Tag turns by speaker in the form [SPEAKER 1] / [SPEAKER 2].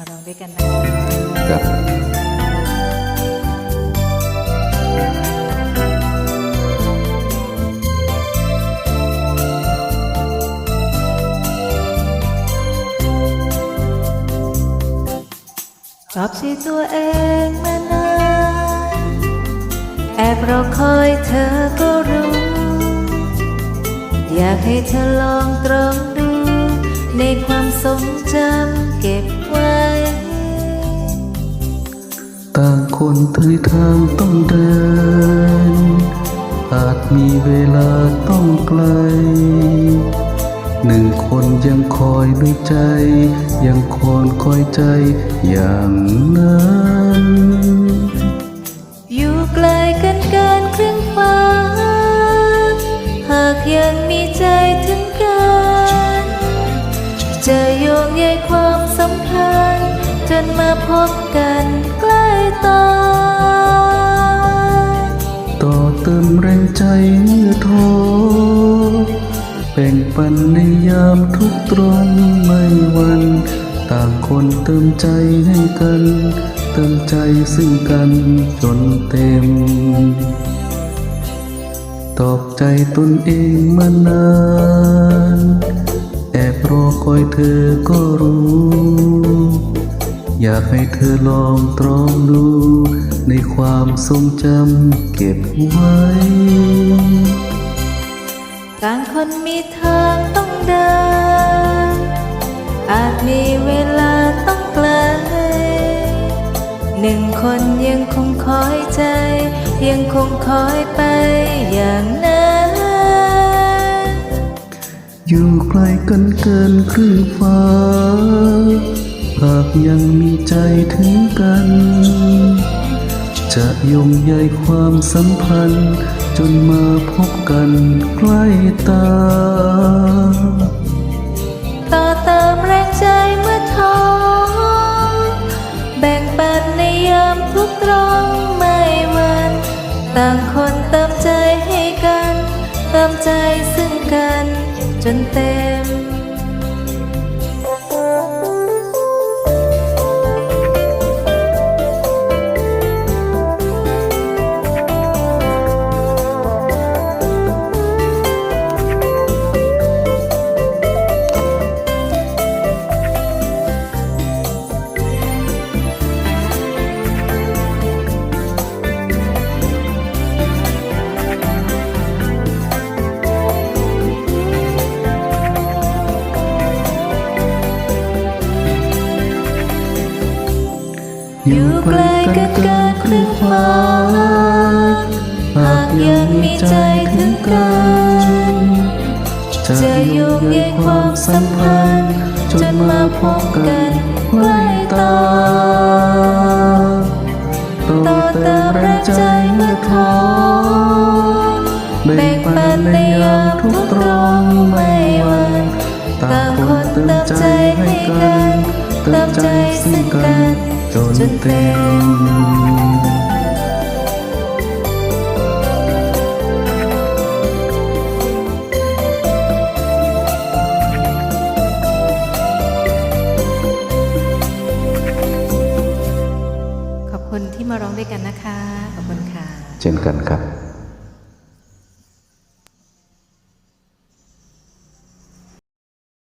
[SPEAKER 1] มาร้องด้วยกันนะคะ
[SPEAKER 2] ครับ
[SPEAKER 1] ชอบที่ตัวเองมานานแอบรอคอยเธอก็รู้ อยากให้เธอลองตรองดู ในความทรงจำเก็บไว้
[SPEAKER 2] ต่างคนถือทางต้องเดิน อาจมีเวลาต้องไกล หนึ่งคนยังคอยด้วยใจ ยังคอยคอยใจอย่างนั้น
[SPEAKER 1] อยู่ไกลกันเกินครึ่งฟ้า หากยังมีใจถึงกัน จะโยงใยความสัมพันธ์จนมาพบกัน ตา
[SPEAKER 2] ต่อเติมแรงใจเมื่อท้อแบ่งปันในยามทุกตรมไม่วัน ต่างคนเติมใจให้กัน เติมใจซึ่งกันจนเต็ม ตอบใจตนเองมานานแอบรอคอยเธอก็รู้ อยากให้เธอลองตรองดู ในความทรงจำเก็บไว้
[SPEAKER 1] ต่างคนมีทางต้องเดิน อาจมีเวลาต้องไกล หนึ่งคนยังคงคอยใจ ยังคงคอยไปอย่างนั้น
[SPEAKER 2] อยู่ไกลกันเกินครึ่งฟ้า หากยังมีใจถึงกัน จะยงใยความสัมพันธ์ จนมาพบกันใกล้ตา
[SPEAKER 1] ต่อเติมแรงใจเมื่อท้อแบ่งปันในยามทุกตรองไม่วัน ต่างคนเติมใจให้กัน เติมใจซึ่งกันจนเต็ม อยู่ไกลกันเกินครึ่งฟ้าหากยังมีใจถึงกันจะโยงใยความสัมพันธ์จนมาพบกันใกล้ตาต่อเติมแรงใจเมื่อท้อแบ่งปันในยามทุกตรองไม่หวันต่างคนเติมใจให้กันเติมใจซึ่งกัน จนเต็มขอบคุณที่มาร้องด้วยกันนะคะ ขอบคุณค่ะ
[SPEAKER 2] เช่นกันครับ